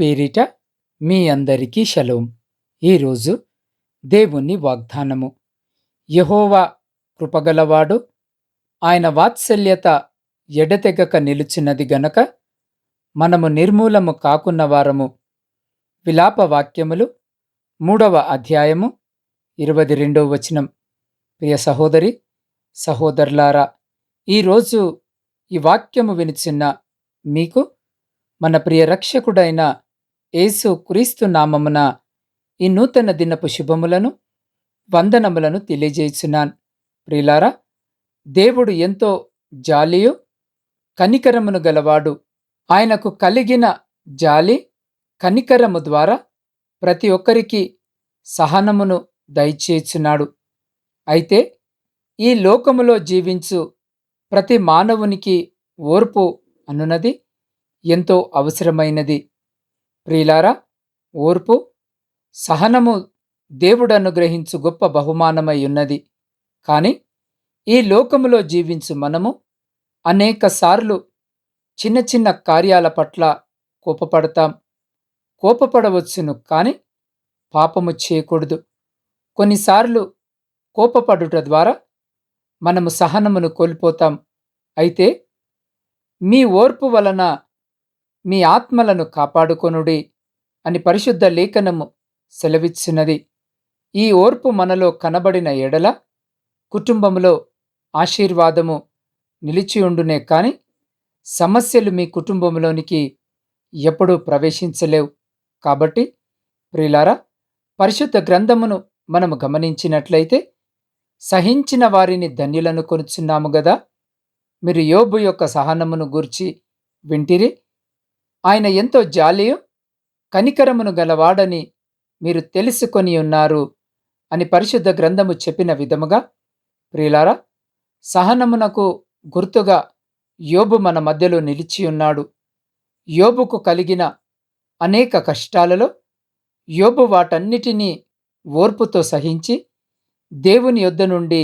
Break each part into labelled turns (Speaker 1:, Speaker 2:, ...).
Speaker 1: పేరిట మీ అందరికీ షలోం. ఈరోజు దేవుని వాగ్దానము. యహోవా కృపగలవాడు ఆయన వాత్సల్యత ఎడతెగక నిలుచున్నది గనక మనము నిర్మూలము కాకున్న వారము. విలాప వాక్యములు మూడవ అధ్యాయము ఇరవై రెండవ వచనం. ప్రియ సహోదరి సహోదరులారా ఈరోజు ఈ వాక్యము వినిచిన్న మీకు మన ప్రియ రక్షకుడైన యేసు క్రీస్తు నామమున ఈ నూతన దినపు శుభములను వందనములను తెలియజేయుచున్నాను ప్రియులారా దేవుడు ఎంతో జాలియు కనికరమును గలవాడు. ఆయనకు కలిగిన జాలి కనికరము ద్వారా ప్రతి ఒక్కరికి సహనమును దయచేచున్నాడు అయితే ఈ లోకములో జీవించు ప్రతి మానవునికి ఓర్పు అనున్నది ఎంతో అవసరమైనది. ప్రియులారా ఓర్పు సహనము దేవుడు అనుగ్రహించు గొప్ప బహుమానమై ఉన్నది. కానీ ఈ లోకములో జీవించు మనము అనేకసార్లు చిన్న చిన్న కార్యాల పట్ల కోపపడతాం. కోపపడవచ్చును కానీ పాపము చేయకూడదు. కొన్నిసార్లు కోపపడుట ద్వారా మనము సహనమును కోల్పోతాం. అయితే మీ ఓర్పు వలన మీ ఆత్మలను కాపాడుకొనుడి అని పరిశుద్ధ లేఖనము సెలవిచ్చినది. ఈ ఓర్పు మనలో కనబడిన ఎడల కుటుంబములో ఆశీర్వాదము నిలిచియుండునే కాని సమస్యలు మీ కుటుంబంలోనికి ఎప్పుడూ ప్రవేశించలేవు. కాబట్టి ప్రియులారా పరిశుద్ధ గ్రంథమును మనము గమనించినట్లయితే సహించిన వారిని ధన్యులను కొనుచున్నాము గదా. మీరు యోబు యొక్క సహనమును గూర్చి వింటిరి ఆయన ఎంతో జాలియు కనికరమును గలవాడని మీరు తెలుసుకొని ఉన్నారు అని పరిశుద్ధ గ్రంథము చెప్పిన విధముగా ప్రియులారా సహనమునకు గుర్తుగా యోబు మన మధ్యలో నిలిచి ఉన్నాడు. యోబుకు కలిగిన అనేక కష్టాలలో యోబు వాటన్నిటినీ ఓర్పుతో సహించి దేవుని యొద్ద నుండి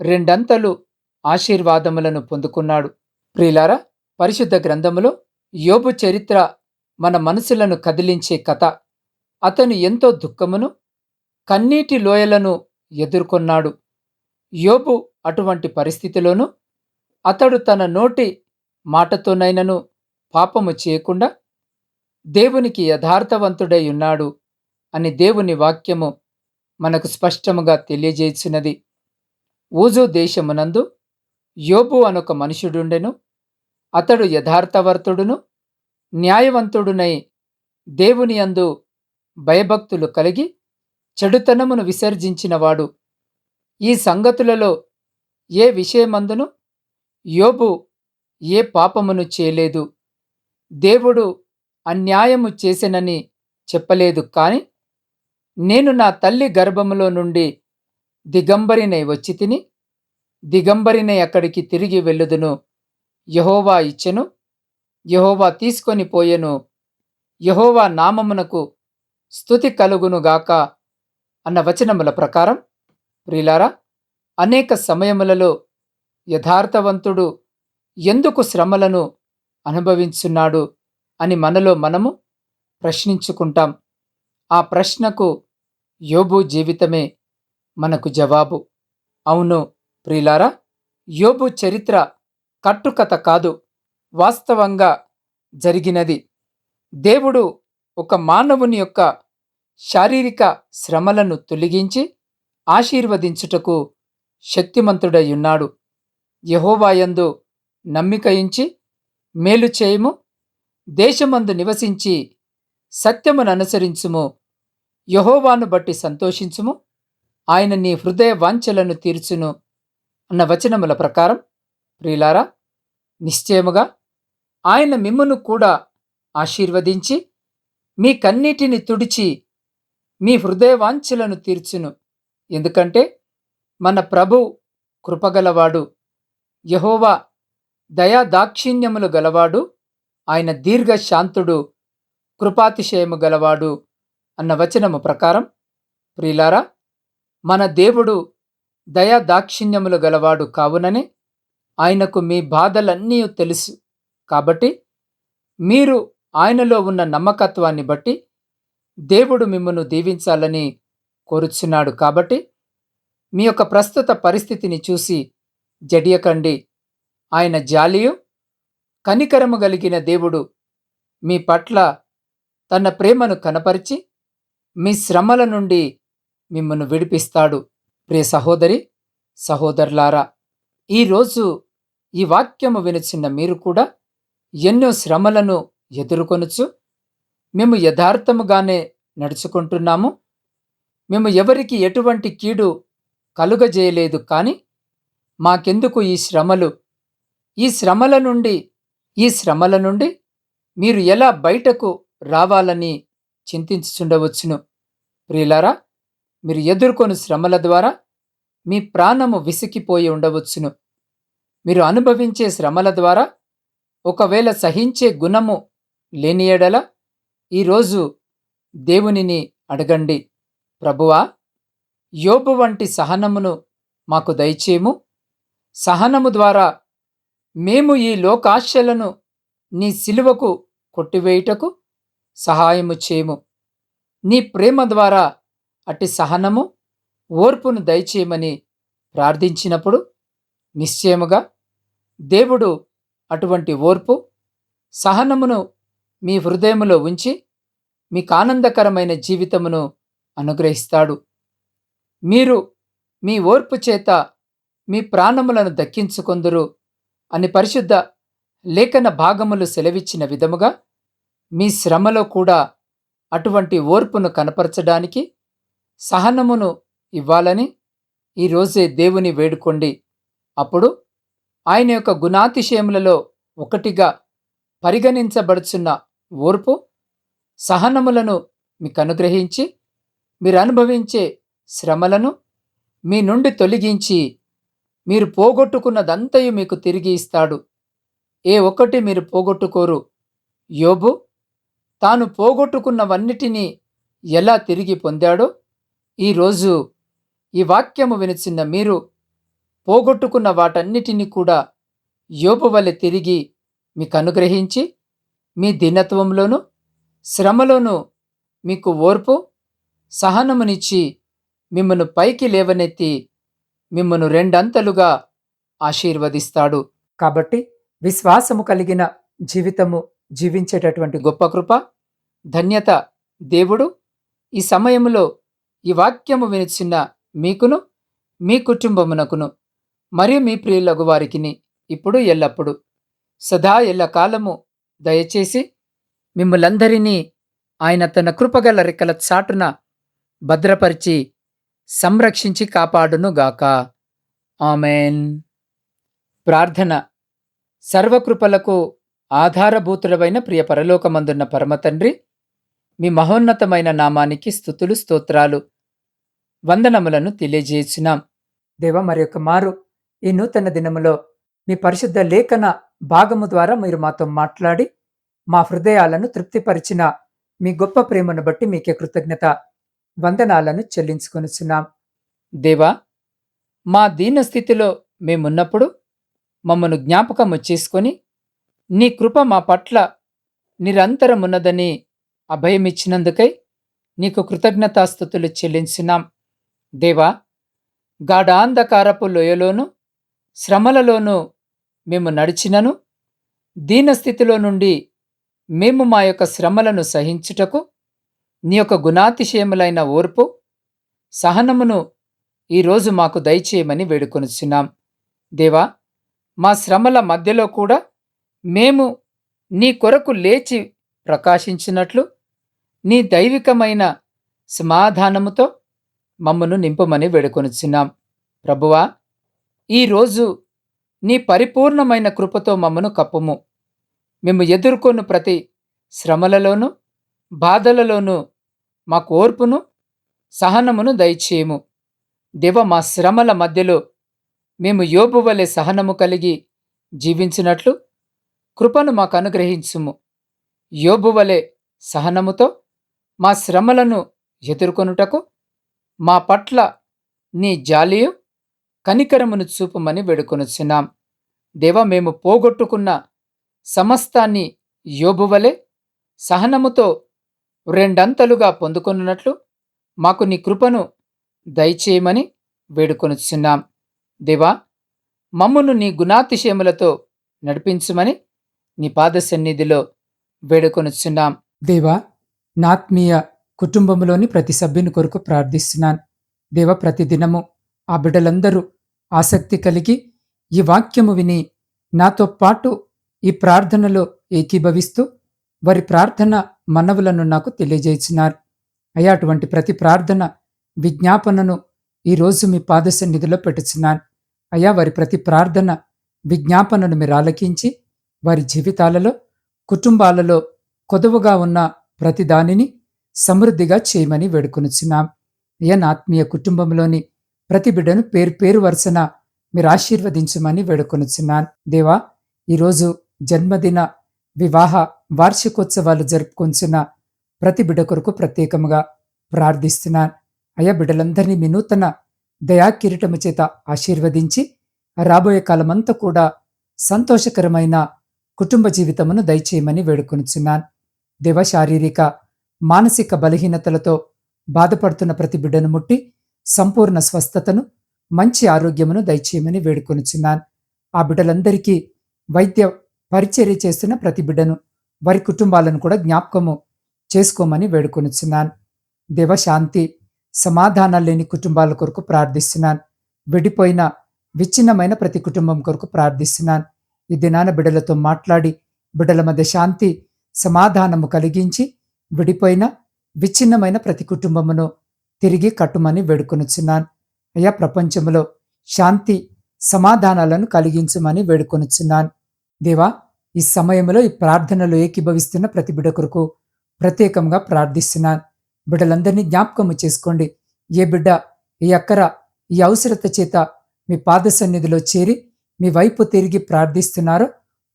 Speaker 1: రెండంతలు ఆశీర్వాదములను పొందుకున్నాడు. ప్రియులారా పరిశుద్ధ గ్రంథములో యోబు చరిత్ర మన మనసులను కదిలించే కథ. అతను ఎంతో దుఃఖమును కన్నీటి లోయలను ఎదుర్కొన్నాడు. యోబు అటువంటి పరిస్థితిలోనూ అతడు తన నోటి మాటతోనైనను పాపము చేయకుండా దేవునికి యథార్థవంతుడై ఉన్నాడు అని దేవుని వాక్యము మనకు స్పష్టముగా తెలియజేసినది. ఊజు దేశమునందు యోబు అనొక మనుషుడుండెను. అతడు యథార్థవర్తుడును న్యాయవంతుడునై దేవుని అందు భయభక్తులు కలిగి చెడుతనమును విసర్జించినవాడు. ఈ సంగతులలో ఏ విషయమందును యోబు ఏ పాపమును చేయలేదు. దేవుడు అన్యాయము చేసెనని చెప్పలేదు కాని నేను నా తల్లి గర్భములో నుండి దిగంబరినై వచ్చి తిని దిగంబరినై అక్కడికి తిరిగి వెళ్ళుదును. యహోవా ఇచ్చెను యహోవా తీసుకొని పోయెను. యహోవా నామమునకు స్థుతి కలుగునుగాక అన్న వచనముల ప్రకారం ప్రిలారా అనేక సమయములలో యథార్థవంతుడు ఎందుకు శ్రమలను అనుభవించున్నాడు అని మనలో మనము ప్రశ్నించుకుంటాం. ఆ ప్రశ్నకు యోబు జీవితమే మనకు జవాబు. అవును ప్రిలారా యోబు చరిత్ర కట్టుకథ కాదు వాస్తవంగా జరిగినది. దేవుడు ఒక మానవుని యొక్క శారీరక శ్రమలను తొలగించి ఆశీర్వదించుటకు శక్తిమంతుడై ఉన్నాడు. యహోవాయందు నమ్మికయించి మేలు చేయము దేశమందు నివసించి సత్యమును అనుసరించుము యహోవాను బట్టి సంతోషించుము. ఆయన నీ హృదయ వాంఛలను తీర్చును అన్న వచనముల ప్రకారం ప్రియులారా నిశ్చయముగా ఆయన మిమ్మును కూడా ఆశీర్వదించి మీ కన్నీటిని తుడిచి మీ హృదయవాంఛలను తీర్చును. ఎందుకంటే మన ప్రభు కృపగలవాడు యహోవా దయా దాక్షిణ్యములు గలవాడు ఆయన దీర్ఘశాంతుడు కృపాతిశయము గలవాడు అన్న వచనము ప్రకారం ప్రియులారా మన దేవుడు దయా దాక్షిణ్యములు గలవాడు కావుననే ఆయనకు మీ బాధలన్నీ తెలుసు. కాబట్టి మీరు ఆయనలో ఉన్న నమ్మకత్వాన్ని బట్టి దేవుడు మిమ్మను దీవించాలని కోరుచున్నాడు. కాబట్టి మీ యొక్క ప్రస్తుత పరిస్థితిని చూసి జడియకండి. ఆయన జాలియు కనికరము కలిగిన దేవుడు మీ పట్ల తన ప్రేమను కనపరిచి మీ శ్రమల నుండి మిమ్మను విడిపిస్తాడు. ప్రియ సహోదరి సహోదరులారా ఈరోజు ఈ వాక్యము వినిచిన మీరు కూడా ఎన్నో శ్రమలను ఎదుర్కొనుచు మేము యథార్థముగానే నడుచుకుంటున్నాము. మేము ఎవరికి ఎటువంటి కీడు కలుగజేయలేదు కానీ మాకెందుకు ఈ శ్రమలు? ఈ శ్రమల నుండి ఈ శ్రమల నుండి మీరు ఎలా బయటకు రావాలని చింతించుచుండవచ్చును. ప్రియులారా మీరు ఎదుర్కొని శ్రమల ద్వారా మీ ప్రాణము విసికిపోయి ఉండవచ్చును. మీరు అనుభవించే శ్రమల ద్వారా ఒకవేళ సహించే గుణము లేని ఎడల ఈరోజు దేవునిని అడగండి. ప్రభువా యోబు వంటి సహనమును మాకు దయచేము సహనము ద్వారా మేము ఈ లోకాశలను నీ సిలువకు కొట్టివేయుటకు సహాయము చేయము. నీ ప్రేమ ద్వారా అట్టి సహనము ఓర్పును దయచేయమని ప్రార్థించినప్పుడు నిశ్చయముగా దేవుడు అటువంటి ఓర్పు సహనమును మీ హృదయములో ఉంచి మీకు ఆనందకరమైన జీవితమును అనుగ్రహిస్తాడు. మీరు మీ ఓర్పు చేత మీ ప్రాణములను దక్కించుకొందురు అని పరిశుద్ధ లేఖన భాగములు సెలవిచ్చిన విధముగా మీ శ్రమలో కూడా అటువంటి ఓర్పును కనపరచడానికి సహనమును ఇవ్వాలని ఈరోజే దేవుని వేడుకోండి. అప్పుడు ఆయన యొక్క గుణాతిశయములలో ఒకటిగా పరిగణించబడుచున్న ఓర్పు సహనములను మీకు అనుగ్రహించి మీరు అనుభవించే శ్రమలను మీ నుండి తొలగించి మీరు పోగొట్టుకున్నదంతయు మీకు తిరిగి ఇస్తాడు. ఏ ఒక్కటి మీరు పోగొట్టుకోరు. యోబు తాను పోగొట్టుకున్నవన్నిటినీ ఎలా తిరిగి పొందాడో ఈరోజు ఈ వాక్యము వినిచిన్న మీరు పోగొట్టుకున్న వాటన్నిటినీ కూడా యోబు వలె తిరిగి మీకు అనుగ్రహించి మీ దినత్వంలోను శ్రమలోను మీకు ఓర్పు సహనమునిచ్చి మిమ్మను పైకి లేవనెత్తి మిమ్మను రెండంతలుగా ఆశీర్వదిస్తాడు. కాబట్టి విశ్వాసము కలిగిన జీవితము జీవించేటటువంటి గొప్ప కృప ధన్యత దేవుడు. ఈ సమయంలో ఈ వాక్యము వినిచిన మీకును మీ కుటుంబమునకును మరియు మీ ప్రియులగు వారికిని ఇప్పుడు ఎల్లప్పుడు. సదా ఎల్లకాలము దయచేసి మిమ్మలందరినీ ఆయన తన కృపగల రెక్కల చాటున భద్రపరిచి సంరక్షించి కాపాడునుగాక. ఆమెన్. ప్రార్థన. సర్వకృపలకు ఆధారభూతుడవైన ప్రియ పరలోకమందున్న పరమతండ్రి మీ మహోన్నతమైన నామానికి స్థుతులు స్తోత్రాలు వందనములను తెలియజేసినాం. దేవ మరి యొక్క మారు ఈ నూతన దినములో మీ పరిశుద్ధ లేఖన భాగము ద్వారా మీరు మాతో మాట్లాడి మా హృదయాలను తృప్తిపరిచిన మీ గొప్ప ప్రేమను బట్టి మీకే కృతజ్ఞత వందనాలను చెల్లించుకొనిచున్నాం. దేవా మా దీన స్థితిలో మేమున్నప్పుడు మమ్మను జ్ఞాపకము చేసుకొని నీ కృప మా పట్ల నిరంతరమున్నదని అభయమిచ్చినందుకై నీకు కృతజ్ఞతాస్థుతులు చెల్లించున్నాం. దేవా గాఢాంధకారపు లోయలోను శ్రమలలోనూ మేము నడిచినను దీనస్థితిలో నుండి మేము మా యొక్క శ్రమలను సహించుటకు నీ యొక్క గుణాతిశయములైన ఓర్పు సహనమును ఈరోజు మాకు దయచేయమని వేడుకొనిచున్నాం. దేవా మా శ్రమల మధ్యలో కూడా మేము నీ కొరకు లేచి ప్రకాశించినట్లు నీ దైవికమైన సమాధానముతో మమ్మను నింపమని వేడుకొనిచున్నాం. ప్రభువా ఈరోజు నీ పరిపూర్ణమైన కృపతో మమ్మను కప్పుము. మేము ఎదుర్కొను ప్రతి శ్రమలలోనూ బాధలలోనూ మాకు ఓర్పును సహనమును దయచేయము. దేవ మా శ్రమల మధ్యలో మేము యోబు వలె సహనము కలిగి జీవించినట్లు కృపను మాకు అనుగ్రహించుము. యోబు వలె సహనముతో మా శ్రమలను ఎదుర్కొనుటకు మా పట్ల నీ జాలియు కనికరమును చూపమని వేడుకొనుచున్నాం. దేవ మేము పోగొట్టుకున్న సమస్తాన్ని యోబువలే సహనముతో రెండంతలుగా పొందుకొనున్నట్లు మాకు నీ కృపను దయచేయమని వేడుకొనుచున్నాం. దేవా మమ్మును నీ గుణాతిశయములతో నడిపించుమని నీ పాద సన్నిధిలో వేడుకొనుచున్నాం. దేవా నాత్మీయ కుటుంబంలోని ప్రతి సభ్యుని కొరకు ప్రార్థిస్తున్నాను. దేవ ప్రతిదినము ఆ బిడ్డలందరూ ఆసక్తి కలిగి ఈ వాక్యము విని నాతో పాటు ఈ ప్రార్థనలో ఏకీభవిస్తూ వారి ప్రార్థన మనవులను నాకు తెలియజేసినారు. అయ్యా అటువంటి ప్రతి ప్రార్థన విజ్ఞాపనను ఈరోజు మీ పాద సన్నిధిలో పెట్టుచున్నాను అయ్యా వారి ప్రతి ప్రార్థన విజ్ఞాపనను మీరు ఆలకించి వారి జీవితాలలో కుటుంబాలలో కొదువుగా ఉన్న ప్రతి దానిని సమృద్ధిగా చేయమని వేడుకొనుచున్నాం. అయ్యా ఆత్మీయ కుటుంబంలోని ప్రతి బిడ్డను పేరు పేరు వరుసన మీరు ఆశీర్వదించమని వేడుకొనుచున్నాను. దేవా ఈరోజు జన్మదిన వివాహ వార్షికోత్సవాలు జరుపుకొంచున్న ప్రతి బిడ్డ కొరకు ప్రత్యేకముగా ప్రార్థిస్తున్నాను. అయ్యా బిడ్డలందరినీ మీ నూతన దయా కిరీటము చేత ఆశీర్వదించి రాబోయే కాలమంతా కూడా సంతోషకరమైన కుటుంబ జీవితమును దయచేయమని వేడుకొనుచున్నాను. దేవ శారీరక మానసిక బలహీనతలతో బాధపడుతున్న ప్రతి బిడ్డను ముట్టి సంపూర్ణ స్వస్థతను మంచి ఆరోగ్యమును దయచేయమని వేడుకొనుచున్నాను. ఆ బిడ్డలందరికీ వైద్య పరిచర్య చేస్తున్న ప్రతి బిడ్డను వారి కుటుంబాలను కూడా జ్ఞాపకము చేసుకోమని వేడుకొనుచున్నాను. దేవశాంతి సమాధానాలు లేని కుటుంబాల కొరకు ప్రార్థిస్తున్నాను. విడిపోయిన విచ్ఛిన్నమైన ప్రతి కుటుంబం కొరకు ప్రార్థిస్తున్నాను. ఈ దినాన బిడ్డలతో మాట్లాడి బిడ్డల మధ్య శాంతి సమాధానము కలిగించి విడిపోయిన విచ్ఛిన్నమైన ప్రతి కుటుంబమును తిరిగి కట్టుమని వేడుకొనుచున్నాను. అయ్యా ప్రపంచంలో శాంతి సమాధానాలను కలిగించమని వేడుకొనుచున్నాను. దేవా ఈ సమయంలో ఈ ప్రార్థనలో ఏకీభవిస్తున్న ప్రతి బిడ్డ కొరకు ప్రత్యేకంగా ప్రార్థిస్తున్నాను. బిడ్డలందరినీ జ్ఞాపకము చేసుకోండి. ఏ బిడ్డ ఈ అక్కర ఈ అవసరత చేత మీ పాద సన్నిధిలో చేరి మీ వైపు తిరిగి ప్రార్థిస్తున్నారో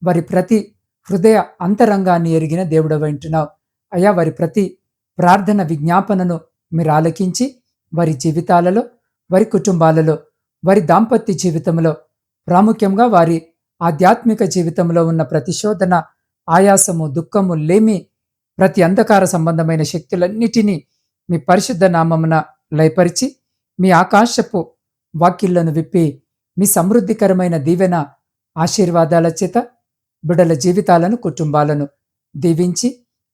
Speaker 1: వారి ప్రతి హృదయ అంతరంగాన్ని ఎరిగిన దేవుడ వింటున్నావు అయ్యా వారి ప్రతి ప్రార్థన విజ్ఞాపనను మీరు ఆలకించి వారి జీవితాలలో వారి కుటుంబాలలో వారి దాంపత్య జీవితంలో ప్రాముఖ్యంగా వారి ఆధ్యాత్మిక జీవితంలో ఉన్న ప్రతిశోధన ఆయాసము దుఃఖము లేమి ప్రతి అంధకార సంబంధమైన శక్తులన్నిటినీ మీ పరిశుద్ధ నామమున లయపరిచి మీ ఆకాశపు వాకిళ్ళను విప్పి మీ సమృద్ధికరమైన దీవెన ఆశీర్వాదాల చేత బిడల జీవితాలను కుటుంబాలను దీవించి